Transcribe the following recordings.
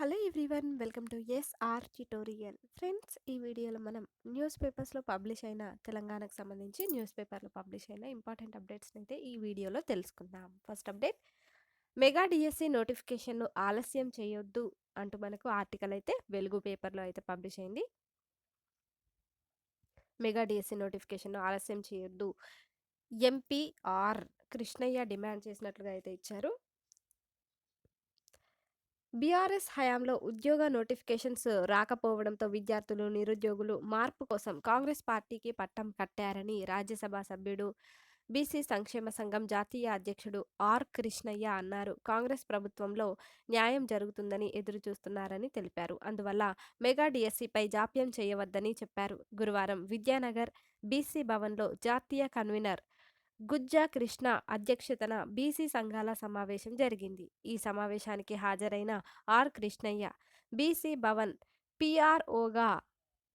Hello everyone welcome to SR tutorial. Friends ఈ వీడియోలో మనం న్యూస్ పేపర్స్లో పబ్లిష్ అయిన తెలంగాణకు సంబంధించి న్యూస్ పేపర్లో పబ్లిష్ అయిన ఇంపార్టెంట్ అప్డేట్స్ని అయితే ఈ వీడియోలో తెలుసుకుందాం. ఫస్ట్ అప్డేట్ మెగా డిఎస్సి నోటిఫికేషన్ను ఆలస్యం చేయొద్దు అంటూ మనకు ఆర్టికల్ అయితే వెలుగు పేపర్లో అయితే పబ్లిష్ అయింది. మెగా డిఎస్సి నోటిఫికేషన్ను ఆలస్యం చేయొద్దు. ఎంపీఆర్ కృష్ణయ్య డిమాండ్ చేసినట్లుగా అయితే ఇచ్చారు. బీఆర్ఎస్ హయాంలో ఉద్యోగ నోటిఫికేషన్స్ రాకపోవడంతో విద్యార్థులు నిరుద్యోగులు మార్పు కోసం కాంగ్రెస్ పార్టీకి పట్టం కట్టారని రాజ్యసభ సభ్యుడు బీసీ సంక్షేమ సంఘం జాతీయ అధ్యక్షుడు ఆర్ కృష్ణయ్య అన్నారు. కాంగ్రెస్ ప్రభుత్వంలో న్యాయం జరుగుతుందని ఎదురు చూస్తున్నారని తెలిపారు. అందువల్ల మెగా డిఎస్సిపై జాప్యం చేయవద్దని చెప్పారు. గురువారం విద్యానగర్ బీసీ భవన్లో జాతీయ కన్వీనర్ గుజ్జా కృష్ణ అధ్యక్షతన బీసీ సంఘాల సమావేశం జరిగింది. ఈ సమావేశానికి హాజరైన ఆర్. కృష్ణయ్య బీసీ భవన్ పిఆర్ఓగా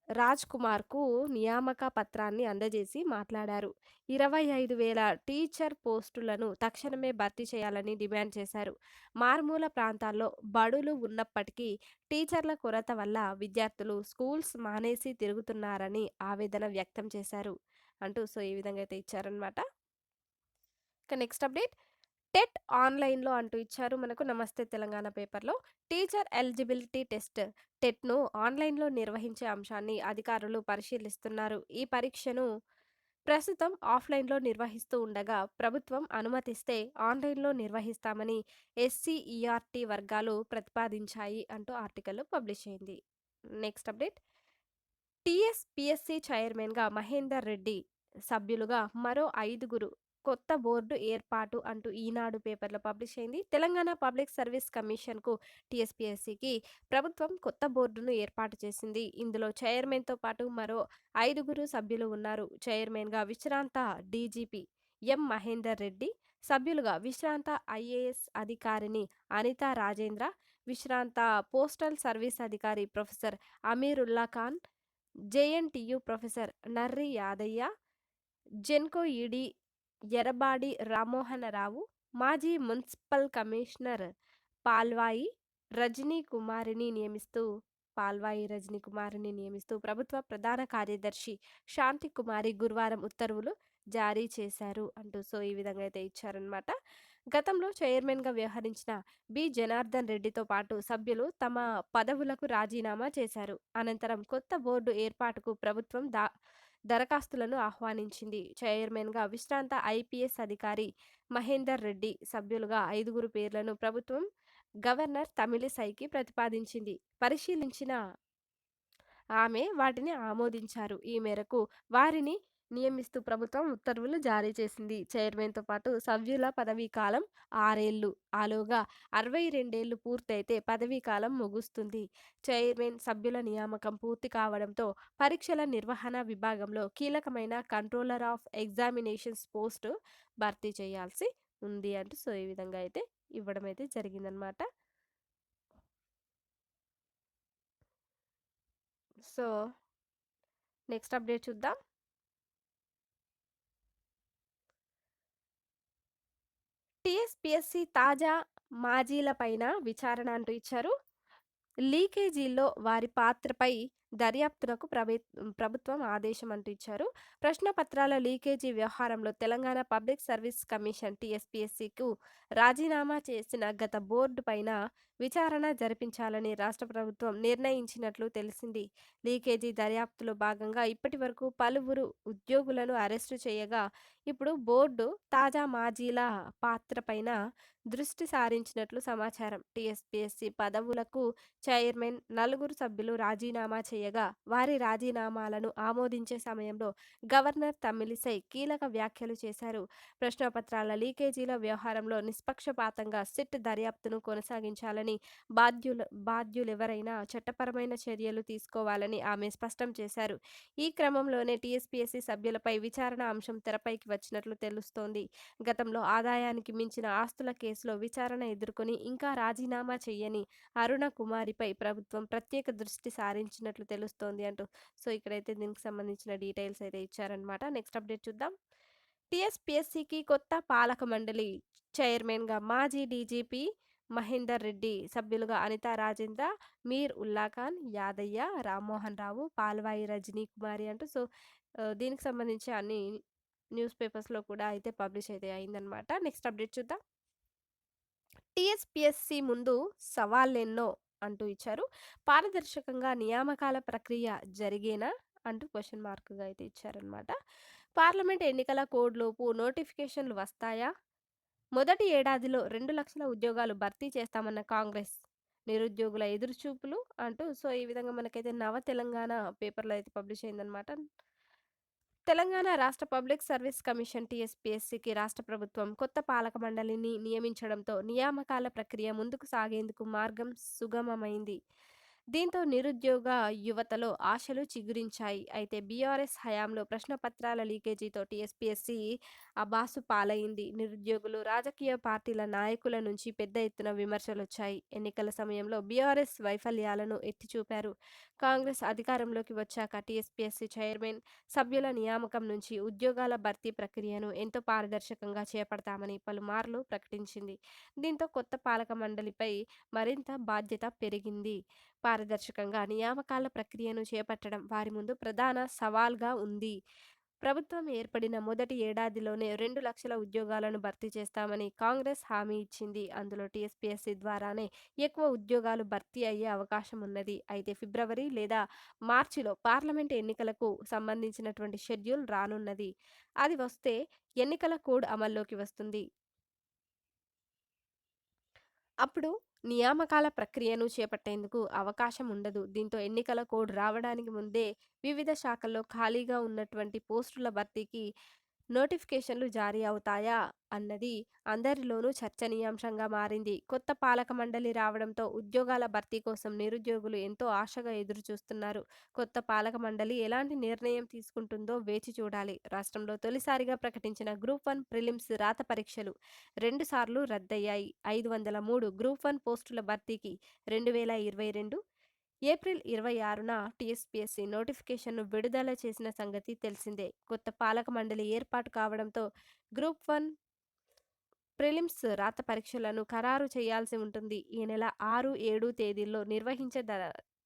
రాజ్ కుమార్కు నియామక పత్రాన్ని అందజేసి మాట్లాడారు. ఇరవై ఐదు వేల టీచర్ పోస్టులను తక్షణమే భర్తీ చేయాలని డిమాండ్ చేశారు. మారుమూల ప్రాంతాల్లో బడులు ఉన్నప్పటికీ టీచర్ల కొరత వల్ల విద్యార్థులు స్కూల్స్ మానేసి తిరుగుతున్నారని ఆవేదన వ్యక్తం చేశారు. అంటూ సో ఈ విధంగా అయితే ఇచ్చారనమాట ఇక నెక్స్ట్ అప్డేట్. టెట్ ఆన్లైన్లో అంటూ ఇచ్చారు మనకు నమస్తే తెలంగాణ పేపర్లో. టీచర్ ఎలిజిబిలిటీ టెస్ట్ టెట్ను ఆన్లైన్లో నిర్వహించే అంశాన్ని అధికారులు పరిశీలిస్తున్నారు. ఈ పరీక్షను ప్రస్తుతం ఆఫ్లైన్లో నిర్వహిస్తూ ఉండగా ప్రభుత్వం అనుమతిస్తే ఆన్లైన్లో నిర్వహిస్తామని ఎస్సీఈఆర్టీ వర్గాలు ప్రతిపాదించాయి అంటూ ఆర్టికల్ పబ్లిష్ అయింది. Next update. టీఎస్పిఎస్సి చైర్మన్గా మహేందర్ రెడ్డి సభ్యులుగా మరో ఐదుగురు కొత్త బోర్డు ఏర్పాటు అంటూ ఈనాడు పేపర్లో పబ్లిష్ అయింది. తెలంగాణ పబ్లిక్ సర్వీస్ కమిషన్కు టీఎస్పీఎస్సికి ప్రభుత్వం కొత్త బోర్డును ఏర్పాటు చేసింది. ఇందులో చైర్మన్తో పాటు మరో ఐదుగురు సభ్యులు ఉన్నారు. చైర్మన్గా విశ్రాంత డీజీపీ ఎం. మహేందర్ రెడ్డి సభ్యులుగా విశ్రాంత ఐఏఎస్ అధికారిని అనితా రాజేంద్ర విశ్రాంత పోస్టల్ సర్వీస్ అధికారి professor Ameerullah Khan JNTU professor Narri Yadaiah Genco ED Errabadi Rammohanrao మాజీ మున్సిపల్ కమిషనర్ పాల్వాయి రజనీ కుమారిని నియమిస్తూ పాల్వాయి రజనీ కుమారిని నియమిస్తూ ప్రభుత్వ ప్రధాన కార్యదర్శి శాంతి కుమారి గురువారం ఉత్తర్వులు జారీ చేశారు అంటూ సో ఈ విధంగా అయితే ఇచ్చారనమాట గతంలో చైర్మన్గా వ్యవహరించిన బి. జనార్దన్ రెడ్డితో పాటు సభ్యులు తమ పదవులకు రాజీనామా చేశారు. అనంతరం కొత్త బోర్డు ఏర్పాటుకు ప్రభుత్వం దా దరఖాస్తులను ఆహ్వానించింది. చైర్మన్గా విశ్రాంత ఐపీఎస్ అధికారి మహేందర్ రెడ్డి సభ్యులుగా ఐదుగురు పేర్లను ప్రభుత్వం గవర్నర్ తమిళిసైకి ప్రతిపాదించింది. పరిశీలించిన ఆమె వాటిని ఆమోదించారు. ఈ మేరకు వారిని నియమిస్తూ ప్రభుత్వం ఉత్తర్వులు జారీ చేసింది. చైర్మన్తో పాటు సభ్యుల పదవీ కాలం ఆరేళ్ళు ఆలోగా అరవై రెండేళ్ళు పూర్తయితే పదవీ కాలం ముగుస్తుంది. చైర్మన్ సభ్యుల నియామకం పూర్తి కావడంతో పరీక్షల నిర్వహణ విభాగంలో కీలకమైన కంట్రోలర్ ఆఫ్ ఎగ్జామినేషన్స్ పోస్టు భర్తీ చేయాల్సి ఉంది అంటూ సో ఈ విధంగా అయితే ఇవ్వడం అయితే జరిగిందనమాట సో నెక్స్ట్ అప్డేట్ చూద్దాం. టీఎస్పిఎస్సి తాజా మాజీలపైన విచారణ అంటూ ఇచ్చారు. లీకేజీల్లో వారి పాత్రపై దర్యాప్తునకు ప్రభుత్వం ఆదేశం అంటూ ఇచ్చారు. ప్రశ్నపత్రాల లీకేజీ వ్యవహారంలో తెలంగాణ పబ్లిక్ సర్వీస్ కమిషన్ టీఎస్పీఎస్సీకు రాజీనామా చేసిన గత బోర్డు పైన విచారణ జరిపించాలని రాష్ట్ర ప్రభుత్వం నిర్ణయించినట్లు తెలిసింది. లీకేజీ దర్యాప్తులో భాగంగా ఇప్పటి వరకు పలువురు ఉద్యోగులను అరెస్టు చేయగా ఇప్పుడు బోర్డు తాజా మాజీల పాత్రపైన దృష్టి సారించినట్లు సమాచారం. టీఎస్పీఎస్సీ పదవులకు చైర్మన్ నలుగురు సభ్యులు రాజీనామా చేయగా వారి రాజీనామాలను ఆమోదించే సమయంలో గవర్నర్ తమిళిసై కీలక వ్యాఖ్యలు చేశారు. ప్రశ్నపత్రాల లీకేజీల వ్యవహారంలో నిష్పక్షపాతంగా సిట్ దర్యాప్తును కొనసాగించాలని బాధ్యుల బాధ్యులెవరైనా చట్టపరమైన చర్యలు తీసుకోవాలని ఆమె స్పష్టం చేశారు. ఈ క్రమంలోనే టీఎస్పీఎస్సీ సభ్యులపై విచారణ అంశం తెరపైకి వచ్చినట్లు తెలుస్తోంది. గతంలో ఆదాయానికి మించిన ఆస్తుల కేసులో విచారణ ఎదుర్కొని ఇంకా రాజీనామా చేయని అరుణ కుమారిపై ప్రభుత్వం ప్రత్యేక దృష్టి సారించినట్లు తెలుస్తోంది అంటూ సో ఇక్కడైతే దీనికి సంబంధించిన డీటెయిల్స్ అయితే ఇచ్చారనమాట నెక్స్ట్ అప్డేట్ చూద్దాం టీఎస్పీఎస్సీకి కొత్త పాలక మండలి చైర్మన్గా మాజీ డీజీపీ మహేందర్ రెడ్డి సభ్యులుగా అనితా రాజేంద్ర, మీర్ ఉల్లా ఖాన్, యాదయ్య, రామ్మోహన్ రావు, పాల్వాయి రజనీ కుమారి అంటూ సో, దీనికి సంబంధించి అన్ని న్యూస్ పేపర్స్‌లో కూడా అయితే పబ్లిష్ అయితే అయిందనమాట. నెక్స్ట్ అప్డేట్ చూద్దాం. టీఎస్పిఎస్సి ముందు సవాళ్ళెన్నో అంటూ ఇచ్చారు. పారదర్శకంగా నియామకాల ప్రక్రియ జరిగేనా? అంటూ క్వశ్చన్ మార్క్‌గా అయితే ఇచ్చారనమాట. పార్లమెంట్ ఎన్నికల కోడ్‌లోపు నోటిఫికేషన్‌లు వస్తాయా? మొదటి ఏడాదిలో రెండు లక్షల ఉద్యోగాలు భర్తీ చేస్తామన్న కాంగ్రెస్. నిరుద్యోగుల ఎదురుచూపులు అంటూ సో, ఈ విధంగా మనకైతే నవ తెలంగాణ పేపర్‌లో అయితే పబ్లిష్ అయిందనమాట. తెలంగాణ రాష్ట్ర పబ్లిక్ సర్వీస్ కమిషన్ టీఎస్‌పీఎస్‌సీకి రాష్ట్ర ప్రభుత్వం కొత్త పాలక మండలిని నియమించడంతో నియామకాల ప్రక్రియ ముందుకు సాగేందుకు మార్గం సుగమమైంది. దీంతో నిరుద్యోగ యువతలో ఆశలు చిగురించాయి. అయితే బీఆర్ఎస్ హయాంలో ప్రశ్నపత్రాల లీకేజీతో టీఎస్‌పీఎస్‌సీ అబాసు పాలైంది. నిరుద్యోగులు, రాజకీయ పార్టీల నాయకుల నుంచి పెద్ద ఎత్తున విమర్శలు వచ్చాయి ఎన్నికల సమయంలో బీఆర్ఎస్ వైఫల్యాలను ఎత్తిచూపారు. కాంగ్రెస్ అధికారంలోకి వచ్చాక టీఎస్‌పీఎస్‌సీ చైర్మన్, సభ్యుల నియామకం నుంచి ఉద్యోగాల భర్తీ ప్రక్రియను ఎంతో పారదర్శకంగా చేపడతామని పలుమార్లు ప్రకటించింది. దీంతో కొత్త పాలక మండలిపై మరింత బాధ్యత పెరిగింది. పారదర్శకంగా నియామకాల ప్రక్రియను చేపట్టడం వారి ముందు ప్రధాన సవాల్‌గా ఉంది. ప్రభుత్వం ఏర్పడిన మొదటి ఏడాదిలోనే రెండు లక్షల ఉద్యోగాలను భర్తీ చేస్తామని కాంగ్రెస్ హామీ ఇచ్చింది. అందులో టీఎస్‌పీఎస్‌సీ ద్వారానే ఎక్కువ ఉద్యోగాలు భర్తీ అయ్యే అవకాశం ఉన్నది. అయితే ఫిబ్రవరి లేదా మార్చిలో పార్లమెంట్ ఎన్నికలకు సంబంధించినటువంటి షెడ్యూల్ రానున్నది. అది వస్తే ఎన్నికల కోడ్ అమల్లోకి వస్తుంది. అప్పుడు నియామకాల ప్రక్రియను చేపట్టేందుకు అవకాశం ఉండదు. దీంతో ఎన్నికల కోడ్ రావడానికి ముందే వివిధ శాఖల్లో ఖాళీగా ఉన్నటువంటి పోస్టుల భర్తీకి నోటిఫికేషన్లు జారీ అవుతాయా? అన్నది అందరిలోనూ చర్చనీయాంశంగా మారింది. కొత్త పాలక మండలి రావడంతో ఉద్యోగాల భర్తీ కోసం నిరుద్యోగులు ఎంతో ఆశగా ఎదురుచూస్తున్నారు. కొత్త పాలక మండలి ఎలాంటి నిర్ణయం తీసుకుంటుందో వేచి చూడాలి. రాష్ట్రంలో తొలిసారిగా ప్రకటించిన గ్రూప్ వన్ ప్రిలిమ్స్ రాత పరీక్షలు రెండు సార్లు రద్దయ్యాయి. ఐదు వందల మూడు గ్రూప్ వన్ పోస్టుల భర్తీకి రెండు వేల ఇరవై రెండు ఏప్రిల్ ఇరవై ఆరున టీఎస్‌పీఎస్‌సీ నోటిఫికేషన్‌ను విడుదల చేసిన సంగతి తెలిసిందే. కొత్త పాలక మండలి ఏర్పాటు కావడంతో గ్రూప్ వన్ ప్రిలిమ్స్ రాత పరీక్షలను ఖరారు చేయాల్సి ఉంటుంది. ఈ నెల ఆరు, ఏడు తేదీల్లో నిర్వహించ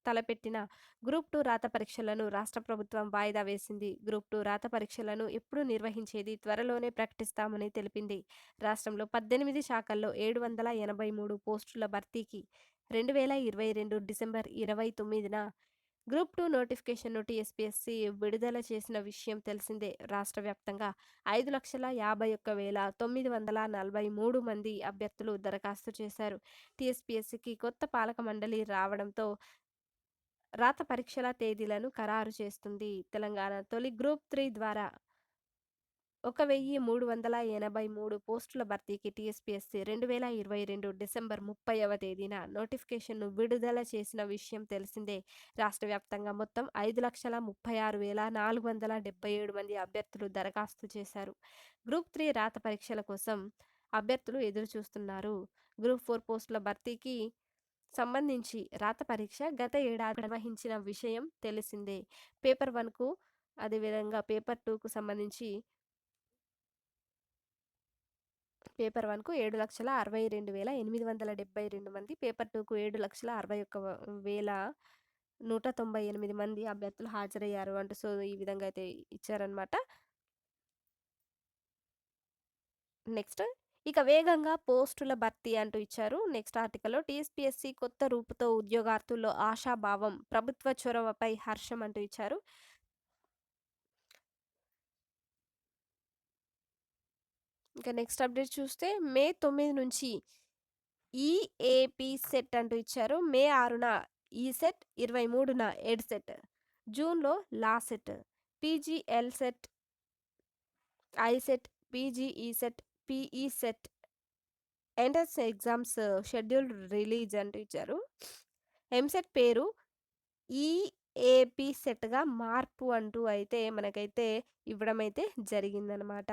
తలపెట్టిన గ్రూప్ టూ రాత పరీక్షలను రాష్ట్ర ప్రభుత్వం వాయిదా వేసింది. గ్రూప్ టూ రాత పరీక్షలను ఎప్పుడు నిర్వహించేది త్వరలోనే ప్రకటిస్తామని తెలిపింది. రాష్ట్రంలో పద్దెనిమిది శాఖల్లో ఏడు వందల ఎనభై మూడు పోస్టుల భర్తీకి రెండు వేల ఇరవై రెండు డిసెంబర్ ఇరవై తొమ్మిదిన గ్రూప్ టూ నోటిఫికేషన్‌ను టీఎస్‌పీఎస్‌సీ విడుదల చేసిన విషయం తెలిసిందే. రాష్ట్ర వ్యాప్తంగా ఐదు లక్షల యాభై ఒక్క వేల తొమ్మిది వందల నలభై మూడు మంది అభ్యర్థులు దరఖాస్తు చేశారు. టీఎస్‌పీఎస్‌సీకి కొత్త పాలక మండలి రావడంతో రాత పరీక్షల తేదీలను ఖరారు చేస్తుంది. తెలంగాణ తొలి గ్రూప్ త్రీ ద్వారా ఒక వెయ్యి మూడు వందల ఎనభై మూడు పోస్టుల భర్తీకి టీఎస్‌పీఎస్‌సీ రెండు వేల ఇరవై రెండు డిసెంబర్ ముప్పైవ తేదీన నోటిఫికేషన్‌ను విడుదల చేసిన విషయం తెలిసిందే. రాష్ట్ర వ్యాప్తంగా మొత్తం ఐదు లక్షల ముప్పై ఆరు వేల నాలుగు వందల డెబ్బై ఏడు మంది అభ్యర్థులు దరఖాస్తు చేశారు. గ్రూప్ త్రీ రాత పరీక్షల కోసం అభ్యర్థులు ఎదురుచూస్తున్నారు. గ్రూప్ ఫోర్ పోస్టుల భర్తీకి సంబంధించి రాత పరీక్ష గత ఏడాది నిర్వహించిన విషయం తెలిసిందే. పేపర్ వన్‌కు అదేవిధంగా పేపర్ టూకు సంబంధించి పేపర్ వన్‌కు ఏడు లక్షల అరవై రెండు వేల ఎనిమిది వందల డెబ్బై రెండు మంది, పేపర్ టూకు ఏడు లక్షల అరవై ఒక్క వేల నూట తొంభై ఎనిమిది మంది అభ్యర్థులు హాజరయ్యారు అంటూ సో, ఈ విధంగా అయితే ఇచ్చారనమాట. నెక్స్ట్ ఇక వేగంగా పోస్టుల భర్తీ అంటూ ఇచ్చారు. నెక్స్ట్ ఆర్టికల్‌లో టీఎస్‌పీఎస్‌సీ కొత్త రూపుతో ఉద్యోగార్థుల్లో ఆశాభావం, ప్రభుత్వ చొరవపై హర్షం అంటూ ఇచ్చారు. ఇక నెక్స్ట్ అప్డేట్ చూస్తే మే తొమ్మిది నుంచి ఈఏపీ సెట్ అంటూ ఇచ్చారు. మే ఆరున ఈసెట్, ఇరవై మూడున ఎడ్సెట్, జూన్‌లో LAWCET, PGL CET, ICET, PE PECET entrance exams schedule release అంటూ ఇచ్చారు. ఎంసెట్ పేరు ఈఏపీ సెట్‌గా మార్పు అంటూ అయితే మనకైతే ఇవ్వడం అయితే జరిగిందనమాట.